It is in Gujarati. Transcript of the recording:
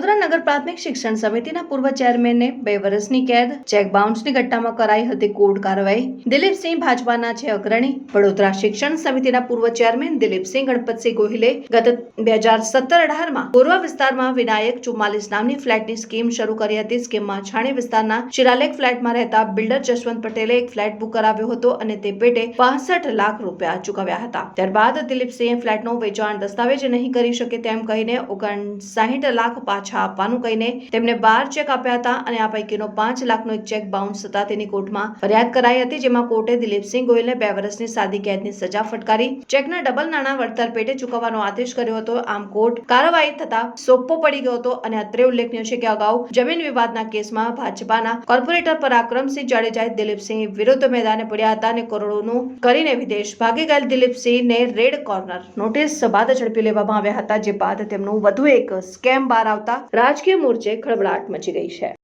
વડોદરા નગર પ્રાથમિક શિક્ષણ સમિતિના પૂર્વ ચેરમેનને બે વર્ષની કેદ. ચેક બાઉન્સની ઘટનામાં કરાઈ હતી કોર્ટ કાર્યવાહી. દિલીપસિંહ ભાજપાના છે અગ્રણી. વડોદરા શિક્ષણ સમિતિના પૂર્વ ચેરમેન દિલીપસિંહ ગણપતસિંહ ગોહિલે ગત બે હજાર સત્તર અઢારમાં પૂર્વ વિસ્તારમાં વિનાયક ચુમ્માલીસ નામની ફ્લેટની સ્કીમ શરૂ કરી હતી. સ્કીમમાં છાણી વિસ્તારના શિરાલેખ ફ્લેટમાં રહેતા બિલ્ડર જશવંત પટેલે એક ફ્લેટ બુક કરાવ્યો હતો અને તે પેટે પાસઠ લાખ રૂપિયા ચૂકવ્યા હતા. ત્યારબાદ દિલીપસિંહે ફ્લેટનું વેચાણ દસ્તાવેજ નહીં કરી શકે તેમ કહીને ઓગણસાઠ લાખ પાછા આપવાનું કહીને તેમને બાર ચેક આપ્યા હતા અને આ પૈકીનો પાંચ લાખનો એક ચેક બાઉન્સ થતા તેની કોર્ટમાં ફરિયાદ કરાઈ હતી, જેમાં કોર્ટે દિલીપસિંહ ગોયલને બે વર્ષની સાદી કેદની સજા ફટકારી. ચેકના ડબલ નાણાં વળતર પેટે ચૂકવવાનો આદેશ કર્યો હતો. આમ કોર્ટ કાર્યવાહી થતા સોપ્પો પડી ગયો હતો અને અત્રે ઉલ્લેખનીય છે કે અગાઉ જમીન વિવાદના કેસમાં ભાજપાના કોર્પોરેટર પરાક્રમસિંહ જાડેજાએ દિલીપસિંહ વિરુદ્ધ મેદાને પડ્યા હતા અને કરોડોનું કરીને વિદેશ ભાગી ગયેલ દિલીપસિંહને રેડ કોર્નર નોટિસ બાદ ઝડપી લેવામાં આવ્યા હતા, જે બાદ તેમનું વધુ એક સ્કેમ બહાર આવતા રાજકીય મોરચે ખળબળાટ મચી ગઈ છે.